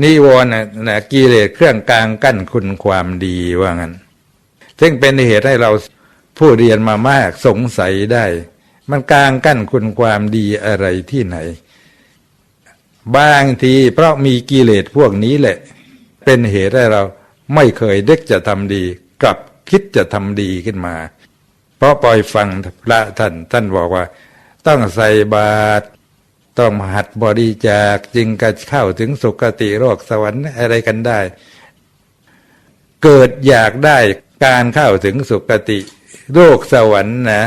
นิวรณ์น่ะกิเลสเครื่องกลางกั้นคุณความดีว่างั้น ซึ่งเป็นเหตุให้เราผู้เรียนมามากสงสัยได้ มันกลางกั้นคุณความดีอะไรที่ไหน บางทีเพราะมีกิเลสพวกนี้แหละ เป็นเหตุให้เราไม่เคยนึกจะทำดี กลับคิดจะทำดีขึ้นมา เพราะปล่อยฟังพระท่านท่านบอกว่า ต้องใส่บาตร ต้องหัดบริจาคจึงจะเข้าถึงสุคติโลกสวรรค์อะไรกันได้ เกิดอยากได้การเข้าถึงสุคติโลกสวรรค์นะ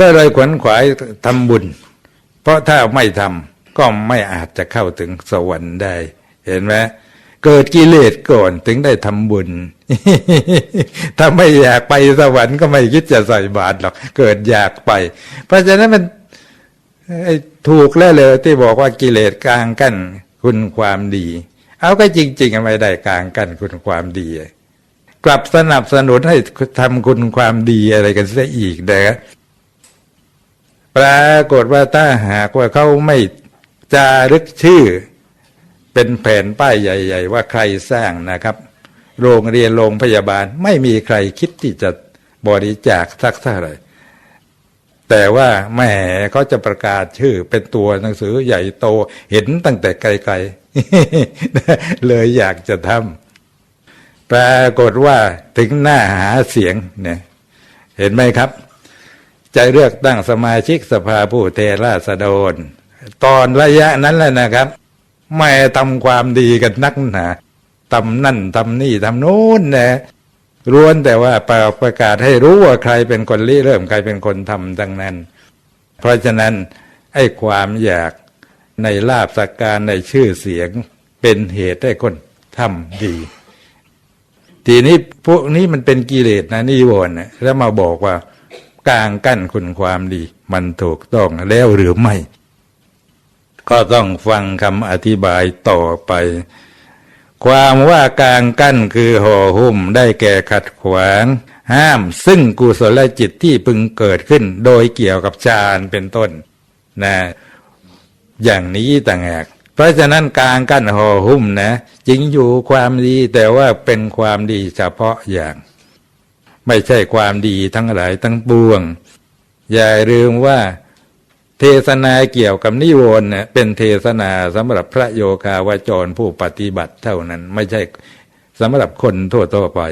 ก็เลยขวนขวายทำบุญ เพราะถ้าไม่ทำก็ไม่อาจจะเข้าถึงสวรรค์ได้ เห็นไหมเกิดกิเลสก่อนถึงได้ทำบุญ ถ้าไม่อยากไปสวรรค์ก็ไม่คิดจะใส่บาตรหรอก เกิดอยากไป เพราะฉะนั้นมัน ไอ้ถูกแล้วเลยที่บอกว่ากิเลสกลางกั้นคุณความดี เอาก็จริงๆไม่ได้กลางกั้นคุณความดี กลับสนับสนุนให้ทำคุณความดีอะไรกันซะอีกเด้อปรากฏว่าถ้าหากว่าเขาไม่จารึกชื่อ เป็นแผ่นป้ายใหญ่ ๆ ว่าใครสร้างนะครับ โรงเรียนโรงพยาบาลไม่มีใครคิดที่จะบริจาคสักเท่าไหร่ แต่ว่าแหมเขาจะประกาศชื่อเป็นตัวหนังสือใหญ่โตเห็นตั้งแต่ไกลๆ เลยอยากจะทำปรากฏว่าถึงหน้าหาเสียงเนี่ยเห็นไหมครับ จะเลือกตั้งสมาชิกสภาผู้แทนราษฎรตอนระยะนั้นแหละนะครับไม่ทำความดีกันนักหนาทำนั่นทำนี่ทำโน้นนะ ร้วนแต่ว่าประกาศให้รู้ว่าใครเป็นคนริเริ่มใครเป็นคนทำดังนั้น เพราะฉะนั้นไอ้ความอยากในลาบสักการในชื่อเสียงเป็นเหตุให้คนทำดี ทีนี้พวกนี้มันเป็นกิเลสนะนิวรณ์นแล้วมาบอกว่ากลางกั้นคุณความดี มันถูกต้องแล้วหรือไม่ ก็ต้องฟังคำอธิบายต่อไป ความว่ากลางกั้นคือห่อหุ้มได้แก่ขัดขวาง ห้ามซึ่งกุศลจิตที่พึงเกิดขึ้น โดยเกี่ยวกับฌานเป็นต้นนะอย่างนี้ต่างหากเพราะฉะนั้นกลางกั้นห่อหุ้มนะจริงอยู่ความดีแต่ว่าเป็นความดีเฉพาะอย่าง ไม่ใช่ความดีทั้งหลายทั้งปวง อย่าลืมว่า เทศนาเกี่ยวกับนิวรณ์เนี่ยเป็นเทศนาสำหรับพระโยคาวาจรผู้ปฏิบัติเท่านั้น ไม่ใช่สำหรับคนทั่วๆไป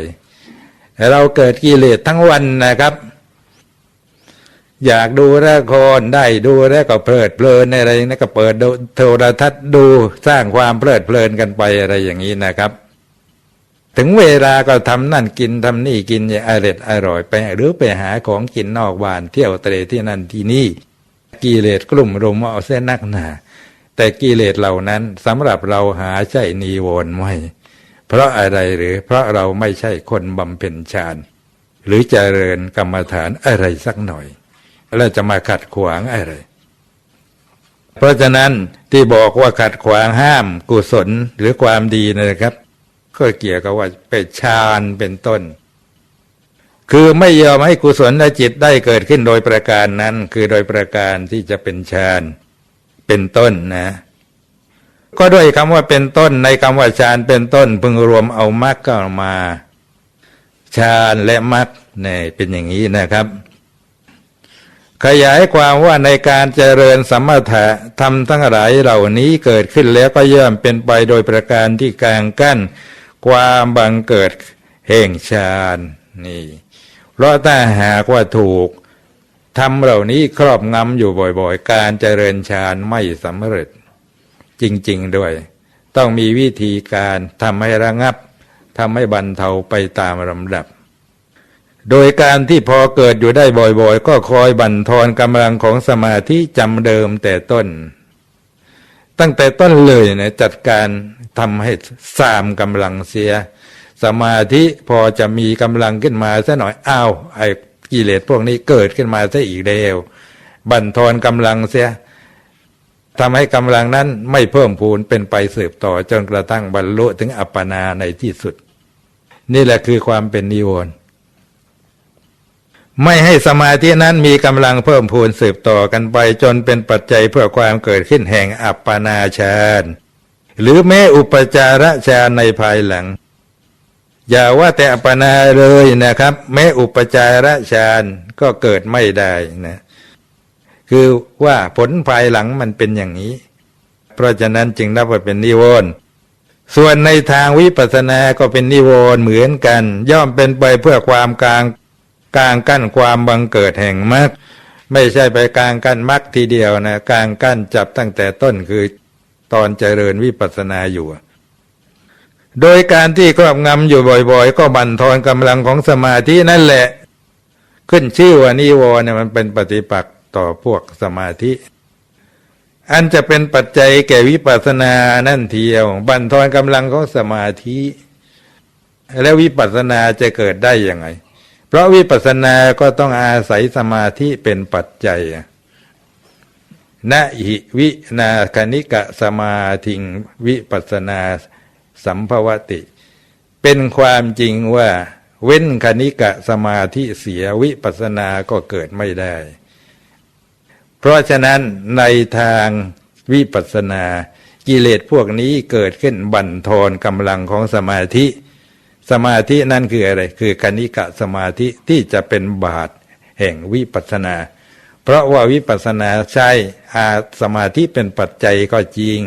เราเกิดกิเลสทั้งวันนะครับ อยากดูละครได้ดูแล้วก็เพลิดเพลินอะไรนะก็เปิดโทรทัศน์ดูสร้างความเพลิดเพลินกันไปอะไรอย่างนี้นะครับ ถึงเวลาก็ทำนั่นกินทำนี่กินอย่างอร่อยอร่อยไป หรือไปหาของกินนอกบ้านเที่ยวเตะที่นั่นที่นี่ กิเลสกลุ่มรุมเอาเส้นนักหนาแต่กิเลสเหล่านั้นสำหรับเราหาใช่นิวรณ์ไม่ เพราะอะไรหรือเพราะเราไม่ใช่คนบำเพ็ญฌานหรือเจริญกรรมฐานอะไรสักหน่อย แล้วจะมาขัดขวางอะไร เพราะฉะนั้นที่บอกว่าขัดขวางห้ามกุศลหรือความดีนะครับ ก็เกี่ยวกับว่าเป็นฌานเป็นต้น คือไม่ยอมให้กุศลจิตได้เกิดขึ้นโดยประการนั้น คือโดยประการที่จะเป็นฌานเป็นต้นนะ ก็ด้วยคำว่าเป็นต้นในคำว่าฌานเป็นต้น พึงรวมเอามรรคเข้ามาฌานและมรรคเนี่ยเป็นอย่างนี้นะครับขยายความว่าในการเจริญสัมมาทะทำทั้งหลายเหล่านี้เกิดขึ้นแล้วก็ย่อมเป็นไปโดยประการที่กลางกั้น ความบังเกิดแห่งฌานนี่ เพราะถ้าหากว่าถูกทำเหล่านี้ครอบงำอยู่บ่อยๆ การเจริญฌานไม่สำเร็จ จริงๆด้วย ต้องมีวิธีการทำให้ระงับทำให้บรรเทาไปตามลำดับ โดยการที่พอเกิดอยู่ได้บ่อยๆ ก็คอยบั่นทอนกำลังของสมาธิจำเดิมแต่ต้น ตั้งแต่ต้นเลยนะจัดการทำให้สามกำลังเสีย สมาธิพอจะมีกำลังขึ้นมาซะหน่อยอ้าวไอ้กิเลสพวกนี้เกิดขึ้นมาซะอีกเดียวบั่นทอนกำลังเสียทำให้กำลังนั้นไม่เพิ่มพูนเป็นไปสืบต่อจนกระทั่งบรรลุถึงอัปปนาในที่สุด นี่แหละคือความเป็นนิวรณ์ไม่ให้สมาธินั้นมีกำลังเพิ่มพูนสืบต่อกันไปจนเป็นปัจจัยเพื่อความเกิดขึ้นแห่งอัปปนาฌานหรือแม้อุปจาระฌานในภายหลัง อย่าว่าแต่อัปปนาเลยนะครับ แม้อุปจาระฌานก็เกิดไม่ได้นะคือว่าผลภายหลังมันเป็นอย่างนี้ เพราะฉะนั้นจึงนับว่าเป็นนิวรณ์ส่วนในทางวิปัสสนาก็เป็นนิวรณ์เหมือนกัน ย่อมเป็นไปเพื่อความกลางกลางกั้นความบังเกิดแห่งมรรคไม่ใช่ไปกลางกั้นมรรคทีเดียวนะกลางกั้นจับตั้งแต่ต้นคือตอนเจริญวิปัสสนาอยู่ โดยการที่ครอบงำอยู่บ่อยๆ ก็บั่นทอนกำลังของสมาธินั่นแหละ ขึ้นชื่อว่านิวรณ์เนี่ยมันเป็นปฏิปักษ์ต่อพวกสมาธิ อันจะเป็นปัจจัยแก่วิปัสสนานั่นเทียว บั่นทอนกำลังของสมาธิ แล้ววิปัสสนาจะเกิดได้ยังไง เพราะวิปัสสนาก็ต้องอาศัยสมาธิเป็นปัจจัยนะหิวินาคณิกะสมาธิงวิปัสสนา สัมภวติ เป็นความจริงว่า เว้นคณิกะสมาธิเสียวิปัสสนาก็เกิดไม่ได้ เพราะฉะนั้นในทางวิปัสสนากิเลสพวกนี้เกิดขึ้นบั่นทอนกำลังของสมาธิ สมาธินั่นคืออะไร คือคณิกะสมาธิที่จะเป็นบาทแห่งวิปัสสนา เพราะว่าวิปัสสนาใช่อาสมาธิเป็นปัจจัยก็จริง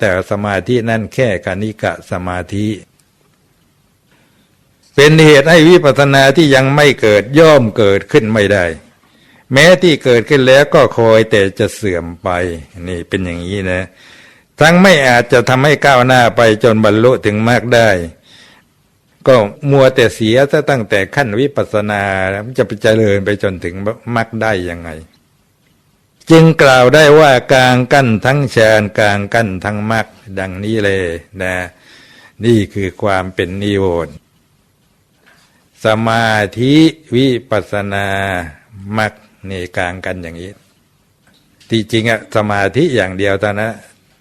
แต่สมาธินั่นแค่คณิกะสมาธิ เป็นเหตุให้วิปัสสนาที่ยังไม่เกิดย่อมเกิดขึ้นไม่ได้ แม้ที่เกิดขึ้นแล้วก็คอยแต่จะเสื่อมไปนี่เป็นอย่างนี้นะ ทั้งไม่อาจจะทำให้ก้าวหน้าไปจนบรรลุถึงมากได้ ก็มัวแต่เสียตั้งแต่ขั้นวิปัสสนาจะไปเจริญไปจนถึงมรรคได้ยังไง จึงกล่าวได้ว่ากลางกั้นทั้งฌานกลางกั้นทั้งมรรคดังนี้เลยนะ นี่คือความเป็นนิโรธสมาธิวิปัสนามรรคนี่กลางกันอย่างนี้ที่จริงอะสมาธิอย่างเดียวตอนนะ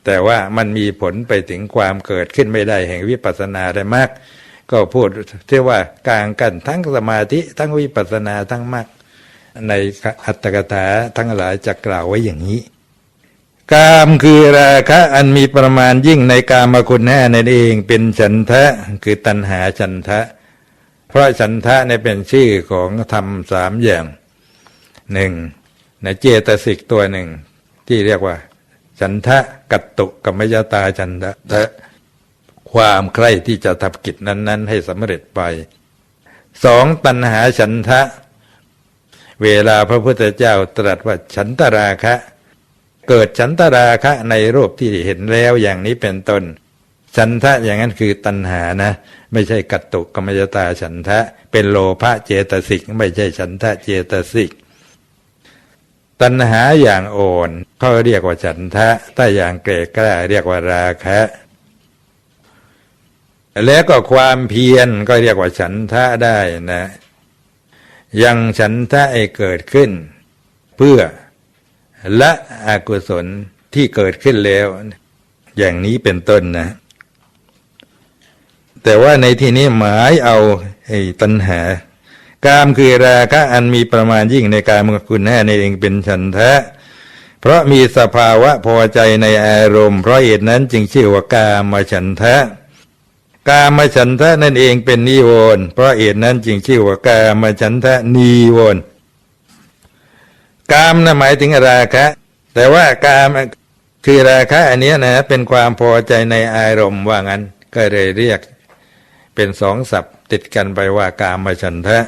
แต่ว่ามันมีผลไปถึงความเกิดขึ้นไม่ได้แห่งวิปัสนาได้มาก ก็พูดที่ว่ากลางกันทั้งสมาธิทั้งวิปัสสนาทั้งมรรค ในอัตถกถาทั้งหลายจะกล่าวไว้อย่างนี้ กามคือราคะอันมีประมาณยิ่งในกามคุณแน่นั่นเองเป็นฉันทะคือตัณหาฉันทะ เพราะฉันทะเนี่ยเป็นชื่อของธรรมสามอย่างหนึ่งในเจตสิกตัวหนึ่ง ที่เรียกว่า ฉันทะกัตตุกัมมยตาฉันทะความใคร่ที่จะทำกิจนั้น ๆ ให้สำเร็จไปสองตัณหาฉันทะ เวลาพระพุทธเจ้าตรัสว่าฉันตราคะ เกิดฉันตราคะในรูปที่เห็นแล้วอย่างนี้เป็นต้น ฉันทะอย่างนั้นคือตัณหานะ ไม่ใช่กัตตุกรรมยตาฉันทะ เป็นโลภะเจตสิก ไม่ใช่ฉันทะเจตสิก ตัณหาอย่างโอนเขาเรียกว่าฉันทะ ถ้าอย่างเกรกล้าเรียกว่าราคะแล้วก็ความเพียรก็เรียกว่าฉันทะได้นะ ยังฉันทะให้เกิดขึ้น เพื่อละอกุศลที่เกิดขึ้นแล้ว อย่างนี้เป็นต้นนะ แต่ว่าในที่นี้หมายเอาไอ้ตัณหากามคือราคะอันมีประมาณยิ่งในการมคุณแน่ในเองเป็นฉันทะ เพราะมีสภาวะพอใจในอารมณ์ เพราะเหตุนั้นจึงชื่อว่ากามฉันทะ กามฉันทะนั่นเองเป็นนิวรณ์เพราะเหตุนั้นจึงชื่อว่ากามฉันทะนิวรณ์กามนะหมายถึงราคะ แต่ว่ากามคือราคะอันนี้นะเป็นความพอใจในอารมณ์ว่างั้น ก็เลยเรียกเป็นสองศัพท์ติดกันไปว่ากามฉันทะ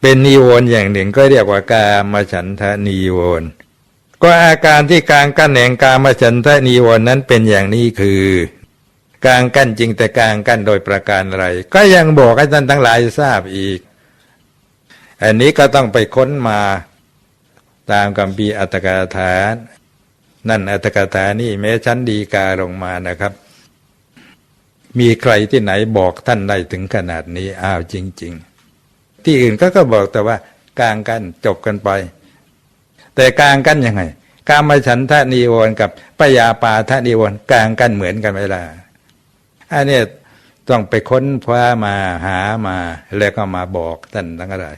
เป็นนิวรณ์อย่างหนึ่งก็เรียกว่ากามฉันทะนิวรณ์ก็อาการที่กลางกั้นแห่งกามฉันทะนิวรณ์นั้นเป็นอย่างนี้คือ กลางกั้นจริงแต่กลางกั้นโดยประการอะไร ก็ยังบอกให้ท่านทั้งหลายทราบอีก อันนี้ก็ต้องไปค้นมาตามกัมปีอัตถกถานั่นอัตถกถานี่แม้ชั้นดีกาลงมานะครับ มีใครที่ไหนบอกท่านได้ถึงขนาดนี้อ้าวจริง ๆ ที่อื่นก็ก็บอกแต่ว่ากลางกันจบกันไป แต่กลางกันยังไง กามาฉันทะนิวรณ์กับปยาปาทะนิวรณ์กลางกันเหมือนกันไหมล่ะ อันนี้ต้องไปค้นคว้ามาหามาแล้วก็มาบอกท่านทั้งหลาย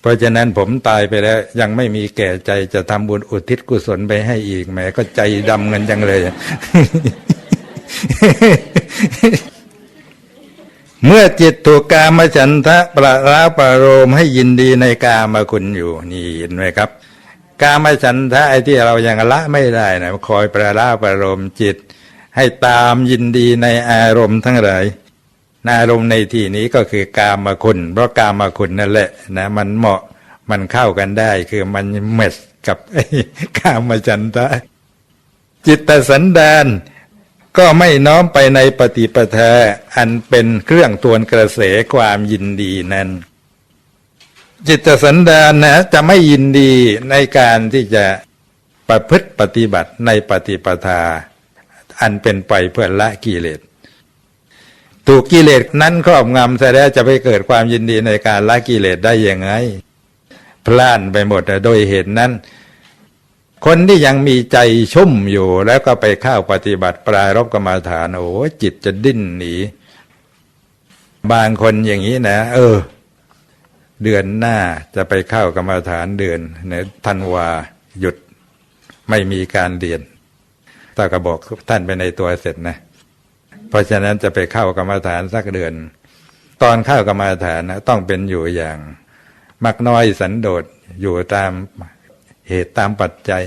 เพราะฉะนั้นผมตายไปแล้ว ยังไม่มีแก่ใจจะทำบุญอุทิศกุศลไปให้อีกแหมก็ใจดำกันจังเลย เมื่อจิตถูกกามฉันทะประราประโรมให้ยินดีในกามคุณอยู่ นี่เห็นไหมครับ กามฉันทะไอ้ที่เรายังละไม่ได้นะคอยประราประโรมจิต ให้ตามยินดีในอารมณ์ทั้งหลายในอารมณ์ในที่นี้ก็คือกามาคุณ เพราะกามาคุณนั่นแหละนะมันเหมาะมันเข้ากันได้ คือมันเมสกับกามฉันทะจิตสันดานก็ไม่น้อมไปในปฏิปทาอันเป็นเครื่องตวนกระแสความยินดีนั้น จิตสันดานนะจะไม่ยินดีในการที่จะประพฤติปฏิบัติในปฏิปทา อันเป็นไปเพื่อละกิเลสถูกกิเลสนั้นครอบงำเสร็จะไปเกิดความยินดีในการละกิเลสได้ยังไง พล่านไปหมดโดยเหตุนั้น คนที่ยังมีใจชุ่มอยู่แล้วก็ไปเข้าปฏิบัติปรายรบกรรมาฐานโอ้จิตจะดิ้นหนี บางคนอย่างนี้นะ เออ เดือนหน้าจะไปเข้ากรรมาฐานเดือนในธันวาหยุดไม่มีการเรียน ตาก็บอกท่านไปในตัวเสร็จนะ เพราะฉะนั้นจะไปเข้ากรรมฐานสักเดือน ตอนเข้ากรรมฐานนะต้องเป็นอยู่อย่าง มักน้อยสันโดษอยู่ตามเหตุตามปัจจัย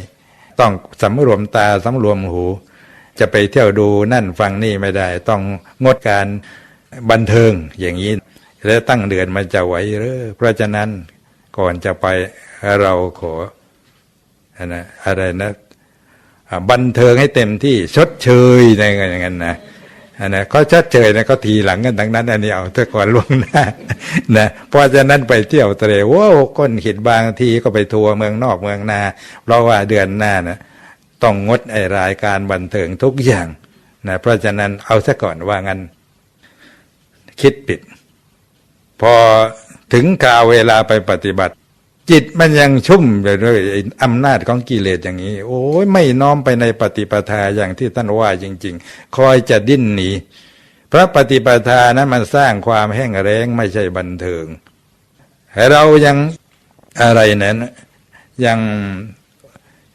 ต้องสำรวมตาสำรวมหู จะไปเที่ยวดูนั่นฟังนี่ไม่ได้ ต้องงดการบันเทิงอย่างนี้ แล้วตั้งเดือนมันจะไหวหรือเพราะฉะนั้นก่อนจะไปเราขออันนะอะไรนะ บันเทิงให้เต็มที่ชดเชยในอย่างนั้นนะอันนะเขาชดเชยนะเขาทีหลังกันทั้งนั้น อันนี้เอาเถอะก่อนล่วงหน้านะเพราะฉะนั้นไปเที่ยวทะเลว้าวก้นหิดบางทีก็ไปทัวร์เมืองนอกเมืองนา เพราะว่าเดือนหน้านะต้องงดไอรายการบันเทิงทุกอย่างนะเพราะฉะนั้นเอาซะก่อนว่างั้น คิดผิด พอถึงคราเวลาไปปฏิบัติ จิตมันยังชุ่มอยู่ด้วยอำนาจของกิเลสอย่างนี้ โอ้ยไม่น้อมไปในปฏิปทาอย่างที่ท่านว่าจริง ๆ คอยจะดิ้นหนีพระปฏิปทานะมันสร้างความแห้งแล้งไม่ใช่บันเทิง เรายังอะไรนั้นยัง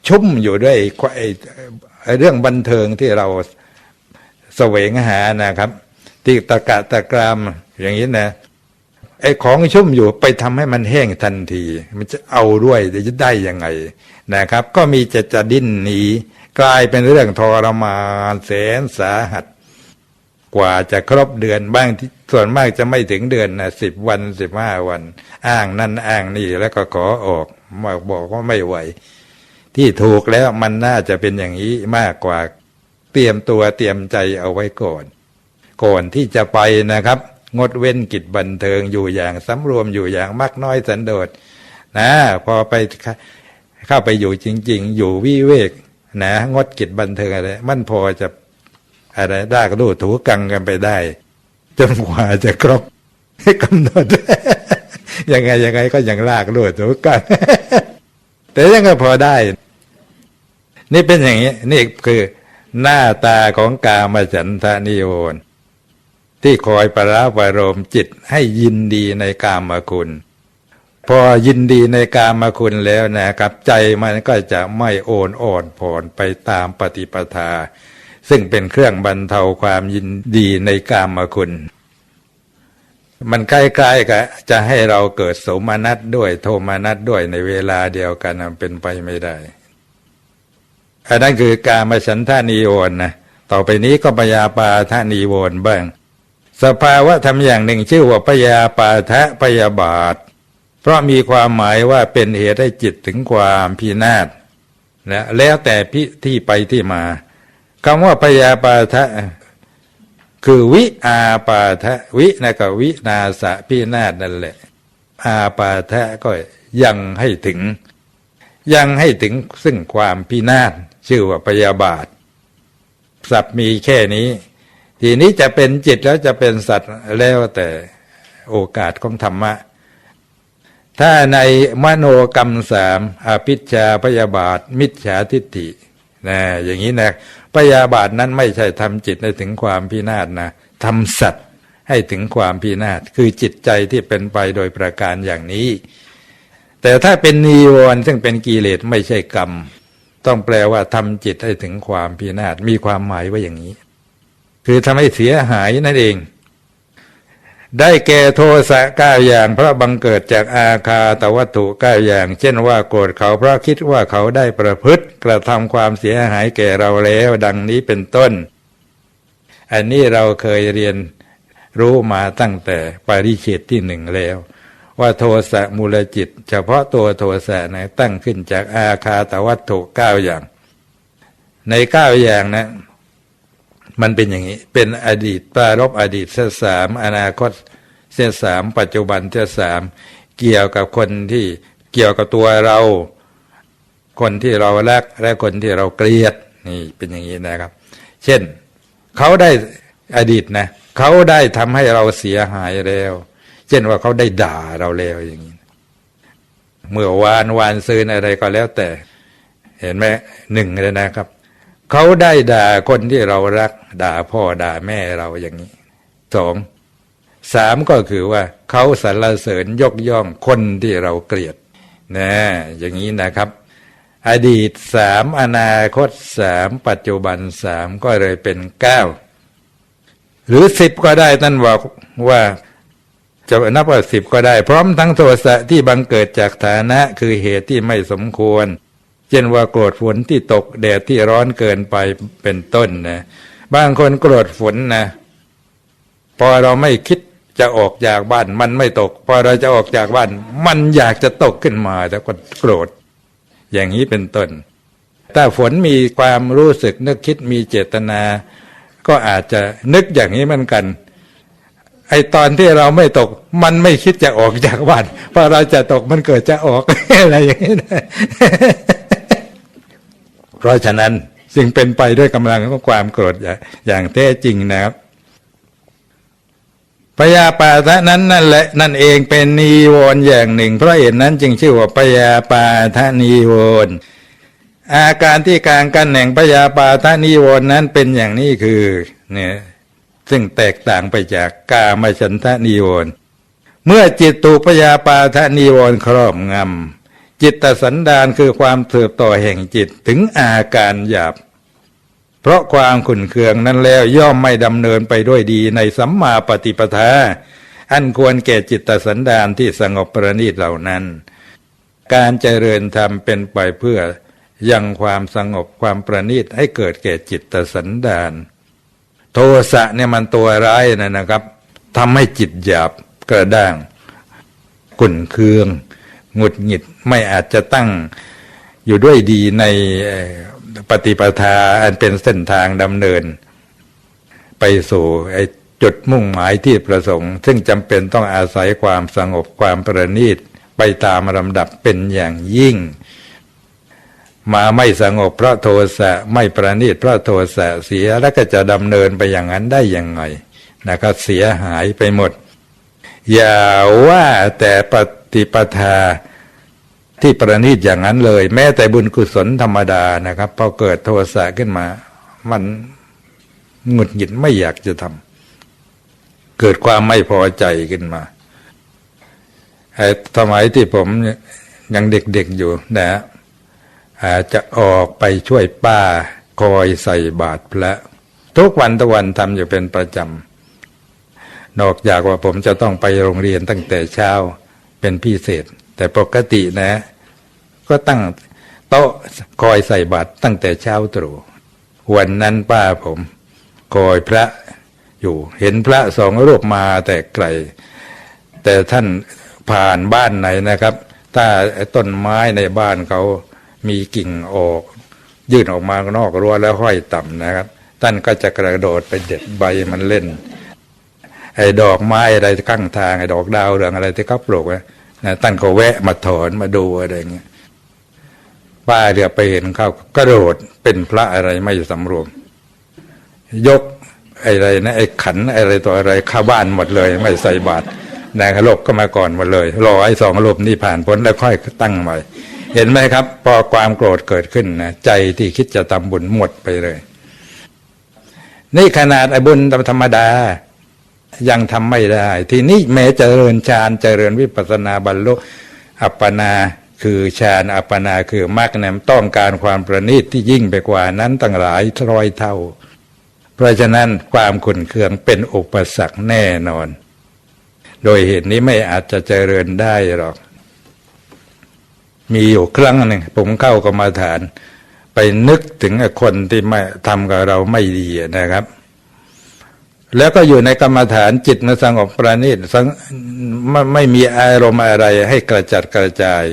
ชุ่มอยู่ด้วยเรื่องบันเทิงที่เราแสวงหานะครับ ที่ตะกะตะกรามอย่างนี้นะ ไอ้ของชุ่มอยู่ไปทำให้มันแห้งทันที มันจะเอาด้วยจะได้ยังไงนะครับ ก็มีจะจะดิ้นหนีกลายเป็นเรื่องทรมานแสนสาหัส กว่าจะครบเดือนบ้างที่ส่วนมากจะไม่ถึงเดือนนะสิบวันสิบห้าวัน อ้างนั่นอ้างนี่แล้วก็ขอออกมาบอกว่าไม่ไหว ที่ถูกแล้วมันน่าจะเป็นอย่างนี้มากกว่าเตรียมตัวเตรียมใจเอาไว้ก่อน ก่อนที่จะไปนะครับ งดเว้นกิจบันเทิงอยู่อย่างสำรวมอยู่อย่างมากน้อยสันโดษนะพอไปเข้าไปอยู่จริง ๆ อยู่วิเวกนะงดกิจบันเทิงอะไรมันพอจะอะไรได้ก็ดูถูกังกันไปได้จนกว่าจะครบกำหนดยังไงยังไงก็ยังลากดูถูกังแต่ยังก็พอได้ นี่เป็นอย่างนี้ นี่คือหน้าตาของกามฉันทานิโอน ที่คอยประราบรมจิตให้ยินดีในกามคุณ พอยินดีในกามคุณแล้วนะครับ ใจมันก็จะไม่โอนอ่อนผ่อนไปตามปฏิปทา ซึ่งเป็นเครื่องบรรเทาความยินดีในกามคุณมันใกล้ๆกับจะให้เราเกิดโสมนัสด้วยโทมนัสด้วยในเวลาเดียวกันเป็นไปไม่ได้ อันนั้นคือการมาฉันทานีโอนนะ ต่อไปนี้ก็ปยาปาทานีโวนบ้าง สภาวะทำอย่างหนึ่งชื่อว่าปยาปาทะปยาบาท เพราะมีความหมายว่าเป็นเหตุให้จิตถึงความพินาศนะแล้วแต่พิที่ไปที่มาคำว่าปยาปาทะคือวิอาปาทะวินะกับวินาสะพินาศนั่นแหละ อาปาทะก็ยังให้ถึง ยังให้ถึงซึ่งความพินาศชื่อว่าปยาบาทสัตว์มีแค่นี้ ทีนี้จะเป็นจิตแล้วจะเป็นสัตว์แล้วแต่โอกาสของธรรมะ ถ้าในมโนกรรมสามอภิชาพยาบาท มิจฉาทิฏฐินะอย่างนี้นะพยาบาทนั้นไม่ใช่ทำจิตให้ถึงความพินาศนะทำสัตว์ให้ถึงความพินาศคือจิตใจที่เป็นไปโดยประการอย่างนี้ แต่ถ้าเป็นนิวรณ์ซึ่งเป็นกิเลสไม่ใช่กรรม ต้องแปลว่าทำจิตให้ถึงความพินาศมีความหมายว่าอย่างนี้ คือทำให้เสียหายนั่นเอง ได้แก่โทสะก้าอย่างเพราะบังเกิดจากอาคาตวัตถุก้าอย่าง เช่นว่าโกรธเขาเพราะคิดว่าเขาได้ประพฤติกระทำความเสียหายแก่เราแล้ว ดังนี้เป็นต้น อันนี้เราเคยเรียนรู้มาตั้งแต่ปริเชตที่หนึ่งแล้ว ว่าโทสะมูลจิต เฉพาะตัวโทสะนะตั้งขึ้นจากอาคาตวัตถุเก้าอย่าง ในเก้าอย่างนะ มันเป็นอย่างนี้ เป็นอดีตปารบอดีตเส้นสามอนาคตเส้นสามปัจจุบันเส้นสามเกี่ยวกับคนที่เกี่ยวกับตัวเรา คนที่เรารักและคนที่เราเกลียดนี่เป็นอย่างนี้นะครับ เช่นเขาได้อดีตนะเขาได้ทำให้เราเสียหายแล้ว เช่นว่าเขาได้ด่าเราแล้วอย่างนี้ เมื่อวานวานซืนอะไรก็แล้วแต่ เห็นไหมหนึ่งเลยนะครับ เขาได้ด่าคนที่เรารัก ด่าพ่อด่าแม่เราอย่างนี้สองสามก็คือว่าเขาสรรเสริญยกย่องคนที่เราเกลียดนะอย่างนี้นะครับ อดีตสามอนาคตสามปัจจุบันสามก็เลยเป็นเก้าหรือสิบก็ได้ท่านบอกว่าจะนับว่าสิบก็ได้ พร้อมทั้งโทสะที่บังเกิดจากฐานะคือเหตุที่ไม่สมควร เช่นว่าโกรธฝนที่ตกแดดที่ร้อนเกินไปเป็นต้นนะบางคนโกรธฝนนะพอเราไม่คิดจะออกจากบ้านมันไม่ตก พอเราจะออกจากบ้าน มันอยากจะตกขึ้นมาแต่ก็โกรธ อย่างนี้เป็นต้น ถ้าฝนมีความรู้สึกนึกคิดมีเจตนา ก็อาจจะนึกอย่างนี้เหมือนกัน ไอตอนที่เราไม่ตก มันไม่คิดจะออกจากบ้านพอเราจะตกมันเกิดจะออกอะไรอย่างนี้นะ เพราะฉะนั้นสิ่งเป็นไปด้วยกำลังของความโกรธอย่างแท้จริงนะครับพยาปาทะนั้นนั่นแหละนั่นเองเป็นนิวรณ์อย่างหนึ่ง เพราะเหตุนั้นจึงชื่อว่าพยาปาทะนิวรณ์อาการที่กลางกันแห่งพยาปาทะนิวรณ์นั้นเป็นอย่างนี้คือเนี่ยซึ่งแตกต่างไปจากกามฉันทะนิวรณ์เมื่อจิตถูกพยาปาทะนิวรณ์ครอบงำ จิตตสันดานคือความเติบโตแห่งจิตถึงอาการหยาบ เพราะความขุนเคืองนั้นแล้วย่อมไม่ดำเนินไปด้วยดีในสัมมาปฏิปทา อันควรแก่จิตตสันดานที่สงบประณีตเหล่านั้น การเจริญธรรมเป็นไปเพื่อ ยังความสงบความประณีตให้เกิดแก่จิตตสันดาน โทสะเนี่ยมันตัวร้ายนะนะครับทำให้จิตหยาบกระด้างขุ่นเคือง หงุดหงิดไม่อาจจะตั้งอยู่ด้วยดีในปฏิปทาอันเป็นเส้นทางดำเนิน ไปสู่ไอจุดมุ่งหมายที่ประสงค์ ซึ่งจำเป็นต้องอาศัยความสงบความประณีตไปตามลำดับเป็นอย่างยิ่ง มาไม่สงบเพราะโทสะไม่ประณีตเพราะโทสะเสียแล้วก็จะดำเนินไปอย่างนั้นได้อยังไงนะครับเสียหายไปหมด อย่าว่าแต่ป ฏิปทาที่ประณีตอย่างนั้นเลย แม้แต่บุญกุศลธรรมดานะครับพอเกิดโทสะขึ้นมา มันหงุดหงิดไม่อยากจะทำเกิดความไม่พอใจขึ้นมาไอ้สมัยที่ผมยังเด็กๆอยู่นะอาจจะออกไปช่วยป้าคอยใส่บาตรพระทุกวันตะวันทำอยู่เป็นประจำนอกจากว่าผมจะต้องไปโรงเรียนตั้งแต่เช้า เป็นพิเศษ แต่ปกตินะ ก็ตั้งโต๊ะคอยใส่บาตรตั้งแต่เช้าตรู่วันนั้นป้าผม คอยพระอยู่เห็นพระสองรูปมาแต่ไกล แต่ท่านผ่านบ้านไหนนะครับ ถ้าต้นไม้ในบ้านเขามีกิ่งออก ยื่นออกมานอกรั้วแล้วห้อยต่ำนะครับ ท่านก็จะกระโดดไปเด็ดใบมันเล่น ไอ้ดอกไม้อะไรข้างทางไอ้ดอกดาวเรืองอะไรที่เขาปลูกไว้นะท่านก็แวะมาถอนมาดูอะไรเงี้ยป้าเดี๋ยวไปเห็นเขากระโดดเป็นพระอะไรไม่สำรวม ยกอะไรนะไอ้ขันอะไรตัวอะไรข้าบ้านหมดเลย ไม่ใส่บาตรนางลบก็มาก่อนหมดเลยรอไอ้สองลบนี่ผ่านพ้นแล้วค่อยตั้งใหม่เห็นไหมครับ พอความโกรธเกิดขึ้นนะใจที่คิดจะทำบุญหมดไปเลย นี่ขนาดไอ้บุญธรรมดา ยังทำไม่ได้ ทีนี้แม้เจริญฌานเจริญวิปัสนาบรรลุอัปปนาคือฌานอัปปนาคือมรรคเนี่ต้องการความประณีตที่ยิ่งไปกว่านั้นตั้งหลายร้อยเท่า เพราะฉะนั้นความขุนเคืองเป็นอุปสรรคแน่นอน โดยเหตุนี้ไม่อาจจะเจริญได้หรอก มีอยู่ครั้งหนึ่งผมเข้ากรรมาฐาน ไปนึกถึงคนที่ไม่ทำกับเราไม่ดีนะครับ แล้วก็อยู่ในกรรมฐานจิตมันสงบประณีตสังไม่ไม่มีอารมณ์อะไรให้กระจัดกระจาย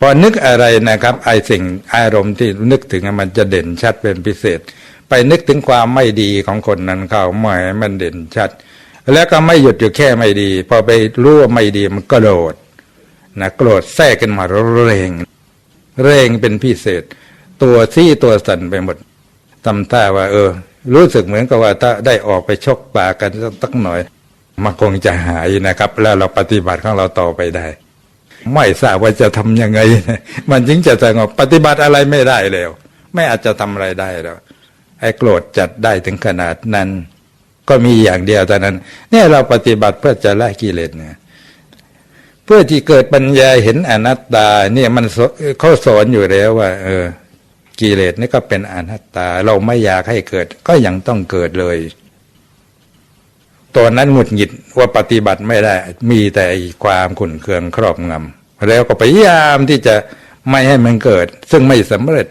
พอนึกอะไรนะครับ ไอสิ่งอารมณ์ที่นึกถึงมันจะเด่นชัดเป็นพิเศษ ไปนึกถึงความไม่ดีของคนนั้นเข้าหมายมันเด่นชัด แล้วก็ไม่หยุดอยู่แค่ไม่ดี พอไปรู้ว่าไม่ดีมันก็โกรธนะโกรธแทรกขึ้นมาเร่ง เร่งเป็นพิเศษ ตัวซี่ตัวสั่นไปหมดทำท่าว่า เออ รู้สึกเหมือนกับว่าถ้าได้ออกไปชกปากันสักหน่อยมันคงจะหายนะครับ แล้วเราปฏิบัติของเราต่อไปได้ ไม่ทราบว่าจะทำยังไง มันจึงจะสงบปฏิบัติอะไรไม่ได้แล้ว ไม่อาจจะทำอะไรได้แล้วไอ้โกรธจัดได้ถึงขนาดนั้น ก็มีอย่างเดียวเท่านั้น เนี่ยเราปฏิบัติเพื่อจะละกิเลสเนี่ยเพื่อที่เกิดปัญญาเห็นอนัตตา เนี่ยมันสเขาสอนอยู่แล้วว่า เออ กิเลสนี่ก็เป็นอนัตตา เราไม่อยากให้เกิด ก็ยังต้องเกิดเลยตอนนั้นหงุดหงิดว่าปฏิบัติไม่ได้ มีแต่ความขุ่นเคืองครอบงำแล้วก็พยายามที่จะไม่ให้มันเกิด ซึ่งไม่สำเร็จ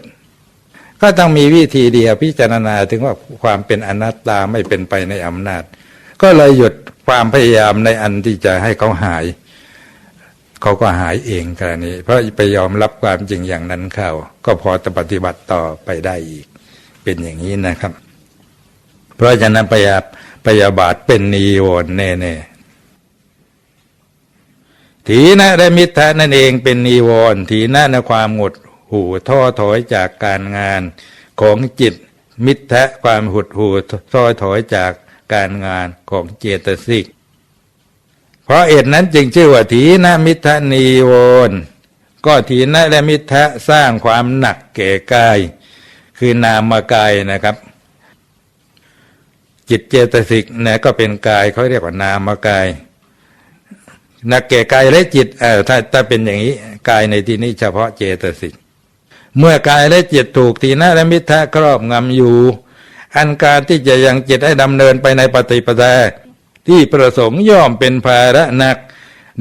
ก็ต้องมีวิธีเดียวพิจารณาถึงว่าความเป็นอนัตตาไม่เป็นไปในอำนาจ ก็เลยหยุดความพยายามในอันที่จะให้เขาหาย เขาก็หายเองกรณีเพราะไปยอมรับความจริงอย่างนั้นเข้า ก็พอจะปฏิบัติต่อไปได้อีก เป็นอย่างนี้นะครับ เพราะฉะนั้นพยายามพยาบาทเป็นนิวรณ์แน่ๆถีนะและมิทะนั่นเองเป็นนิวรณ์ถีนะในความหดหูท้อถอยจากการงานของจิต มิทะความหดหูท้อถอยจากการงานของเจตสิก เพราะเอ็ดนั้นจึงชื่อว่าถีนมิทะนิวรณ์ก็ถีนและมิทะสร้างความหนักแก่กาย คือนามกายนะครับ จิตเจตสิกนี่ยก็เป็นกายเขาเรียกว่านามกายหนักเก่กายและจิตเออถ้าถ้าเป็นอย่างนี้กายในที่นี้เฉพาะเจตสิกเมื่อกายและจิตถูกทีนะและมิทะครอบงำอยู่ อันการที่จะยังจิตให้ดำเนินไปในปฏิปทา ที่ประสงค์ย่อมเป็นภาระหนัก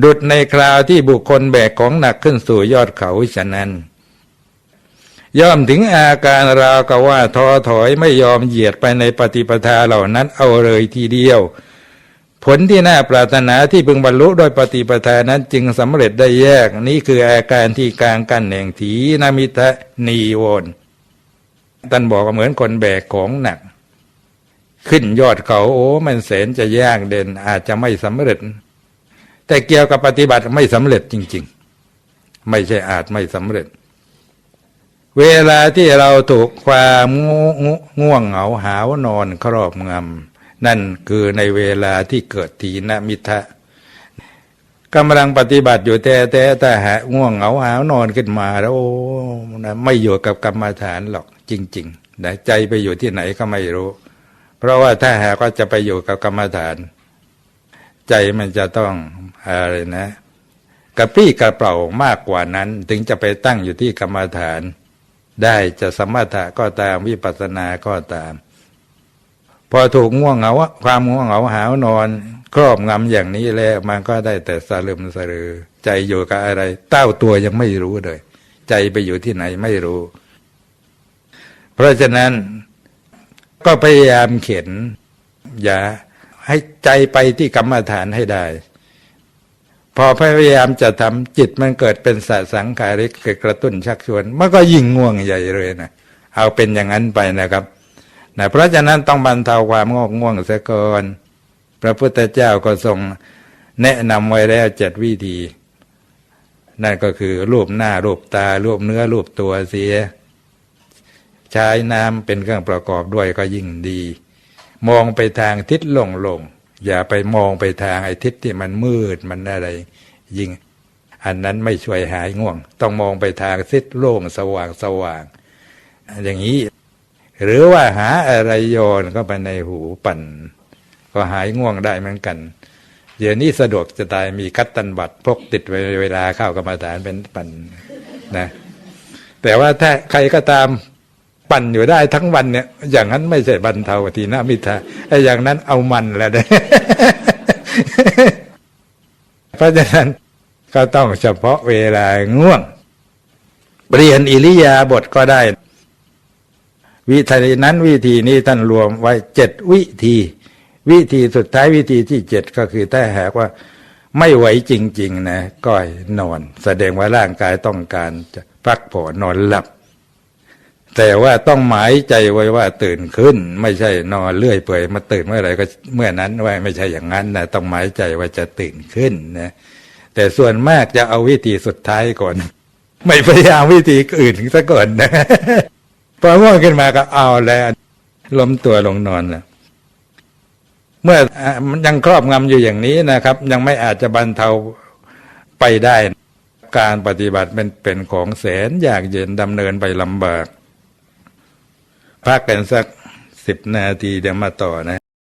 ดุดในคราวที่บุคคลแบกของหนักขึ้นสู่ยอดเขาฉะนั้น ย่อมถึงอาการราวกับว่าท้อถอยไม่ยอมเหยียดไปในปฏิปทาเหล่านั้นเอาเลยทีเดียว ผลที่น่าปรารถนาที่พึงบรรลุโดยปฏิปทานั้นจึงสำเร็จได้แยกนี่คืออาการที่กลางกันแห่งถีนามิทะนีโวนท่านบอกว่าเหมือนคนแบกของหนัก ขึ้นยอดเขาโอ้มันแสนจะยากเด่นอาจจะไม่สำเร็จ แต่เกี่ยวกับปฏิบัติไม่สำเร็จจริง ๆ ไม่ใช่อาจไม่สำเร็จ เวลาที่เราถูกความง่วงเหงาหาวนอนครอบงำนั่นคือในเวลาที่เกิดทีนมิทะกำลังปฏิบัติอยู่แต่แต่แต่หาง่วงเหงาหาวนอนขึ้นมาแล้วนะไม่อยู่กับกรรมฐานหรอกจริงๆนะใจไปอยู่ที่ไหนก็ไม่รู้ เพราะว่าถ้าหากว่าจะไปอยู่กับกรรมฐาน ใจมันจะต้องอะไรนะ กระปี้กระเป๋ามากกว่านั้น ถึงจะไปตั้งอยู่ที่กรรมฐาน ได้จะสมถะก็ตามวิปัสสนาก็ตาม พอถูกง่วงเหงาความง่วงเหงาหาวนอน ครอบงำอย่างนี้แล้วมันก็ได้แต่สลืมสลือ ใจอยู่กับอะไร เต้าตัวยังไม่รู้เลย ใจไปอยู่ที่ไหนไม่รู้ เพราะฉะนั้น ก็พยายามเข็น อย่าให้ใจไปที่กรรมฐานให้ได้ พอพยายามจะทำจิตมันเกิดเป็นสสังขาริกเกิดกระตุ้นชักชวน มันก็ยิ่งง่วงใหญ่เลยนะเอาเป็นอย่างนั้นไปนะครับนะเพราะฉะนั้นต้องบรรเทาความงอกง่วงเสียก่อนพระพุทธเจ้าก็ทรงแนะนำไว้แล้วเจ็ดวิธี นั่นก็คือรูปหน้ารูปตารูปเนื้อรูปตัวเสีย ใช้น้ำเป็นเครื่องประกอบด้วยก็ยิ่งดี มองไปทางทิศลงลง อย่าไปมองไปทางไอ้ทิศที่มันมืดมันอะไร ยิ่ง อันนั้นไม่ช่วยหายง่วง ต้องมองไปทางทิศโล่งสว่างสว่าง อย่างนี้ หรือว่าหาอะไรโยนก็ไปในหูปั่น ก็หายง่วงได้เหมือนกันเดี๋ยวนี้สะดวกจะตายมีคัตตันบัตรพกติดไว้เวลาเข้ากรรมฐานเป็นปั่นนะ แต่ว่าถ้าใครก็ตาม ปั่นอยู่ได้ทั้งวันเนี่ย อย่างนั้นไม่ใช่บรรเทาทีนามิทาไอ้อย่างนั้นเอามันแล้วนะเพราะฉะนั้นก็ต้องเฉพาะเวลาง่วงเรียนอิริยาบถก็ได้ วิธีนั้นวิธีนี้ท่านรวมไว้เจ็ดวิธี วิธีสุดท้ายวิธีที่เจ็ดก็คือถ้าหากว่าไม่ไหวจริง ๆ นะ ก็นอน แสดงว่าร่างกายต้องการจะพักผ่อนนอนหลับ แต่ว่าต้องหมายใจไว้ว่าตื่นขึ้น ไม่ใช่นอนเลื่อยเปื่อยมาตื่นเมื่อไหร่ก็เมื่อนั้นว่าไม่ใช่อย่างนั้นนะต้องหมายใจว่าจะตื่นขึ้นนะแต่ส่วนมากจะเอาวิธีสุดท้ายก่อน ไม่พยายามวิธีอื่นซะก่อนนะพอง่วงขึ้นมาก็เอาแล้วล้มตัวลงนอนแล้วเมื่อยังครอบงำอยู่อย่างนี้นะครับ ยังไม่อาจจะบรรเทาไปได้ การปฏิบัติเป็นเป็นของแสนยากเย็นดำเนินไปลำบาก พักกันสักสิบนาทีเดี๋ยวมาต่อนะ